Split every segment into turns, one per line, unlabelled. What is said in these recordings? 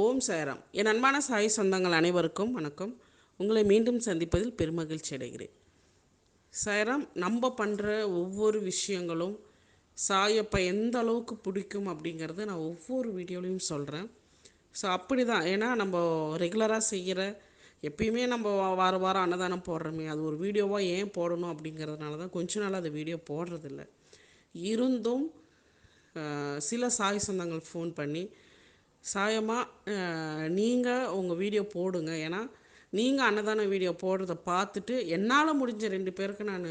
ஓம் சாய்ராம். என் அன்பான சாய் சொந்தங்கள் அனைவருக்கும் வணக்கம். உங்களை மீண்டும் சந்திப்பதில் பெருமகிழ்ச்சி அடைகிறேன். சாய்ராம் நம்ம பண்ணுற ஒவ்வொரு விஷயங்களும் சாயப்பா எந்த அளவுக்கு பிடிக்கும் அப்படிங்கிறத நான் ஒவ்வொரு வீடியோலையும் சொல்கிறேன் ஸோ அப்படி தான் ஏன்னா நம்ம ரெகுலராக செய்கிற எப்பயுமே நம்ம வார வாரம் அன்னதானம் போடுறோமே அது ஒரு வீடியோவாக ஏன் போடணும் அப்படிங்கிறதுனால தான் கொஞ்ச நாள் அது வீடியோ போடுறதில்ல. இருந்தும் சில சாய் சொந்தங்கள் ஃபோன் பண்ணி சாயமாக நீங்கள் உங்கள் வீடியோ போடுங்க. ஏன்னா நீங்கள் அன்னதான வீடியோ போடுறத பார்த்துட்டு என்னால் முடிஞ்ச ரெண்டு பேருக்கு நான்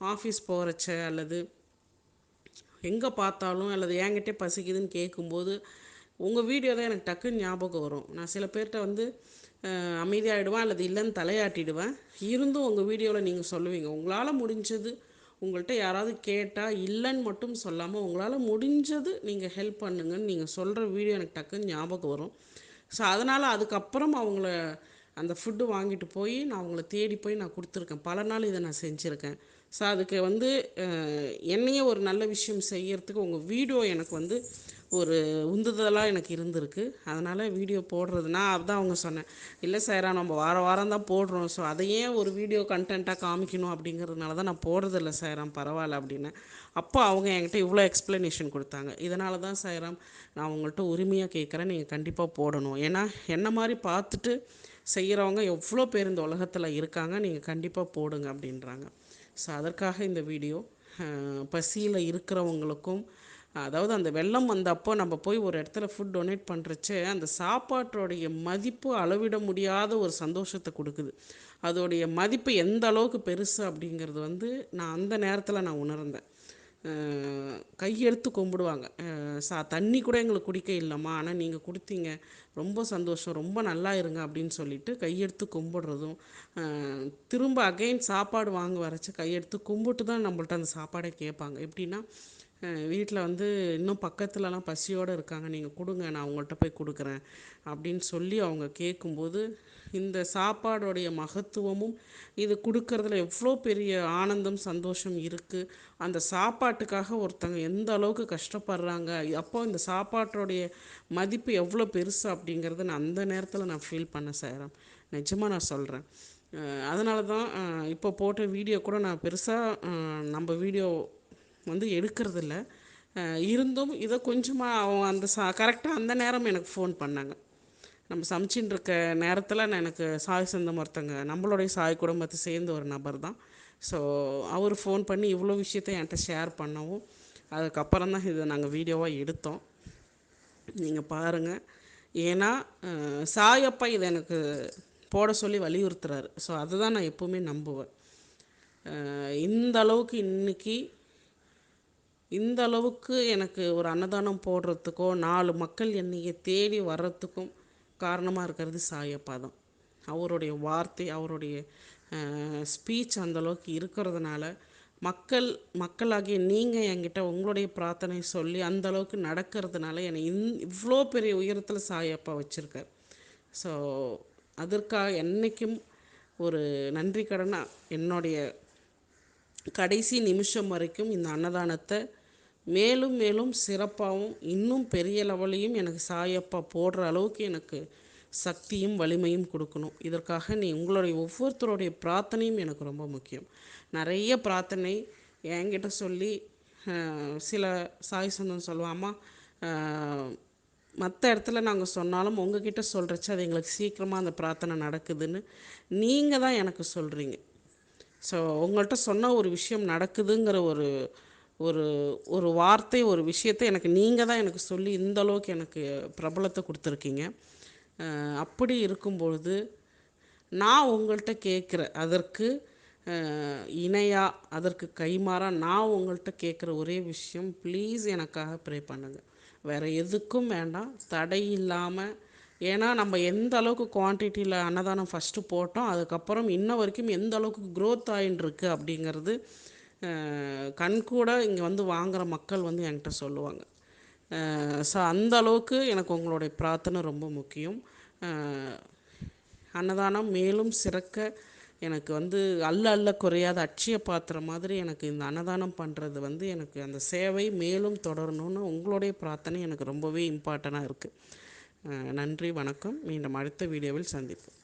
ஆஃபீஸ் போகிறச்ச அல்லது எங்கே பார்த்தாலும் அல்லது என்கிட்டே பசிக்குதுன்னு கேட்கும்போது உங்கள் வீடியோ தான் எனக்கு டக்குன்னு ஞாபகம் வரும். நான் சில பேர்கிட்ட வந்து அமைதியாகிடுவேன் அல்லது இல்லைன்னு தலையாட்டிடுவேன். இருந்தும் உங்கள் வீடியோவில் நீங்கள் சொல்லுவீங்க. உங்களால் முடிஞ்சது உங்கள்கிட்ட யாராவது கேட்டால் இல்லைன்னு மட்டும் சொல்லாமல் உங்களால் முடிஞ்சது நீங்கள் ஹெல்ப் பண்ணுங்கன்னு நீங்கள் சொல்கிற வீடியோ எனக்கு டக்குன்னு ஞாபகம் வரும். ஸோ அதனால் அதுக்கப்புறம் அவங்கள அந்த ஃபுட்டு வாங்கிட்டு போய் நான் அவங்கள தேடி போய் நான் கொடுத்துருக்கேன். பல நாள் இதை நான் செஞ்சுருக்கேன். ஸோ அதுக்கு வந்து என்னையே ஒரு நல்ல விஷயம் செய்யறதுக்கு உங்கள் வீடியோ எனக்கு வந்து ஒரு உந்துதலாக எனக்கு இருந்திருக்கு. அதனால் வீடியோ போடுறதுனா அதுதான் அவங்க சொன்னேன். இல்லை சாரா நம்ம வார வாரம் தான் போடுறோம். ஸோ அதையே ஒரு வீடியோ கண்டென்ட்டாக காமிக்கணும்? அப்படிங்கிறதுனால தான் நான் போடுறதில்ல சாயராம் பரவாயில்ல அப்படின்னு. அப்போ அவங்க என்கிட்ட இவ்வளோ எக்ஸ்ப்ளனேஷன் கொடுத்தாங்க. இதனால தான் சாயராம் நான் உங்கள்கிட்ட உரிமையாக கேட்குறேன். நீங்கள் கண்டிப்பாக போடணும். ஏன்னா என்ன மாதிரி பார்த்துட்டு செய்கிறவங்க எவ்வளோ பேர் இந்த உலகத்தில் இருக்காங்க நீங்கள் கண்டிப்பாக போடுங்க அப்படின்றாங்க. ஸோ அதற்காக இந்த வீடியோ பசியில் இருக்கிறவங்களுக்கும் அதாவது அந்த வெள்ளம் வந்தப்போ நம்ம போய் ஒரு இடத்துல ஃபுட் டொனேட் பண்ணுறச்சே அந்த சாப்பாட்டோடைய மதிப்பு அளவிட முடியாத ஒரு சந்தோஷத்தை கொடுக்குது. அதோடைய மதிப்பு எந்த அளவுக்கு பெருசு அப்படிங்கிறது வந்து நான் அந்த நேரத்தில் நான் உணர்ந்தேன். கையெடுத்து கும்பிடுவாங்க. சா தண்ணி கூட எங்களுக்கு குடிக்க இல்லைம்மா ஆனால் நீங்கள் கொடுத்தீங்க ரொம்ப சந்தோஷம் ரொம்ப நல்லா இருங்க அப்படின்னு சொல்லிட்டு கையெடுத்து கும்பிடுறதும் திரும்ப அகைன் சாப்பாடு வாங்க வரச்சு கையெடுத்து கும்பிட்டு தான் நம்மள்ட்ட அந்த சாப்பாடை கேட்பாங்க. எப்படின்னா வீட்டில் வந்து இன்னும் பக்கத்துலலாம் பசியோடு இருக்காங்க. நீங்கள் கொடுங்க நான் அவங்கள்ட்ட போய் கொடுக்குறேன் அப்படின்னு சொல்லி அவங்க கேட்கும்போது இந்த சாப்பாடோடைய மகத்துவமும் இது கொடுக்கறதுல எவ்வளோ பெரிய ஆனந்தம் சந்தோஷம் இருக்குது அந்த சாப்பாட்டுக்காக ஒருத்தங்க எந்த அளவுக்கு கஷ்டப்படுறாங்க. அப்போ இந்த சாப்பாட்டோடைய மதிப்பு எவ்வளோ பெருசு அப்படிங்கிறத நான் அந்த நேரத்தில் நான் ஃபீல் பண்ண செய்கிறேன் நிஜமாக நான் சொல்கிறேன் அதனால தான் இப்போ போட்ட வீடியோ கூட நான் பெருசாக நம்ம வீடியோ வந்து எடுக்கிறதில்ல. இருந்தும் இதை கொஞ்சமாக அவங்க அந்த சா கரெக்டாக அந்த நேரம் எனக்கு ஃபோன் பண்ணாங்க. நம்ம சமைச்சின்னு இருக்க நேரத்தில் நான் எனக்கு சாய் சொந்தம் ஒருத்தங்க நம்மளுடைய சாய் குடும்பத்தை சேர்ந்த ஒரு நபர் தான். ஸோ அவர் ஃபோன் பண்ணி இவ்வளோ விஷயத்த என்கிட்ட ஷேர் பண்ணவும் அதுக்கப்புறம் தான் இதை நாங்கள் வீடியோவாக எடுத்தோம். நீங்கள் பாருங்கள் ஏன்னா சாயப்பா இதை எனக்கு போட சொல்லி வலியுறுத்துறாரு. ஸோ அதை தான் நான் எப்போவுமே நம்புவேன். இந்த அளவுக்கு இன்றைக்கி இந்த அளவுக்கு எனக்கு ஒரு அன்னதானம் போடுறதுக்கோ நாலு மக்கள் என்னையை தேடி வர்றதுக்கும் காரணமாக இருக்கிறது சாயப்பா தான். அவருடைய வார்த்தை அவருடைய ஸ்பீச் அந்த அளவுக்கு இருக்கிறதுனால மக்கள் மக்களாகிய நீங்கள் என்கிட்ட உங்களுடைய பிரார்த்தனை சொல்லி அந்த அளவுக்கு நடக்கிறதுனால என்னை இந் இவ்வளோ பெரிய உயரத்தில் சாயப்பா வச்சுருக்கார். ஸோ அதற்காக என்றைக்கும் ஒரு நன்றி கடனாக என்னுடைய கடைசி நிமிஷம் வரைக்கும் இந்த அன்னதானத்தை மேலும் மேலும் சிறப்பாகவும் இன்னும் பெரிய லெவலையும் எனக்கு சாயப்பா போடுற அளவுக்கு எனக்கு சக்தியும் வலிமையும் கொடுக்கணும். இதற்காக நீ உங்களுடைய ஒவ்வொருத்தருடைய பிரார்த்தனையும் எனக்கு ரொம்ப முக்கியம். நிறைய பிரார்த்தனை என்கிட்ட சொல்லி சில சாய் சொந்தம் சொல்லுவாம்மா மற்ற இடத்துல நாங்கள் சொன்னாலும் உங்ககிட்ட சொல்கிறச்சு அது எங்களுக்கு சீக்கிரமாக அந்த பிரார்த்தனை நடக்குதுன்னு நீங்கள் தான் எனக்கு சொல்கிறீங்க ஸோ உங்கள்கிட்ட சொன்ன ஒரு விஷயம் நடக்குதுங்கிற ஒரு ஒரு ஒரு வார்த்தை ஒரு விஷயத்தை எனக்கு நீங்கள் தான் எனக்கு சொல்லி இந்த அளவுக்கு எனக்கு பிரபலத்தை கொடுத்துருக்கீங்க. அப்படி இருக்கும்பொழுது நான் உங்கள்கிட்ட கேட்குற அதற்கு இணையாக அதற்கு கைமாறாக நான் உங்கள்கிட்ட கேட்குற ஒரே விஷயம் ப்ளீஸ் எனக்காக ப்ரே பண்ணுங்கள் வேறு எதுக்கும் வேண்டாம் தடை இல்லாமல் ஏன்னா நம்ம எந்த அளவுக்கு குவான்டிட்டியில் அன்னதானம் ஃபஸ்ட்டு போட்டோம் அதுக்கப்புறம் இன்ன வரைக்கும் எந்த அளவுக்கு க்ரோத் ஆகின்னு இருக்குது அப்படிங்கிறது கண்கூட இங்கே வந்து வாங்குகிற மக்கள் வந்து என்கிட்ட சொல்லுவாங்க. ஸோ அந்த அளவுக்கு எனக்கு உங்களுடைய பிரார்த்தனை ரொம்ப முக்கியம். அன்னதானம் மேலும் சிறக்க எனக்கு வந்து அல்ல அல்ல குறையாத அட்சிய பாத்திரம் மாதிரி எனக்கு இந்த அன்னதானம் பண்ணுறது வந்து எனக்கு அந்த சேவை மேலும் தொடரணும்னு உங்களுடைய பிரார்த்தனை எனக்கு ரொம்பவே இம்பார்ட்டண்ட்டாக இருக்குது நன்றி வணக்கம். மீண்டும் அடுத்த வீடியோவில் சந்திப்போம்.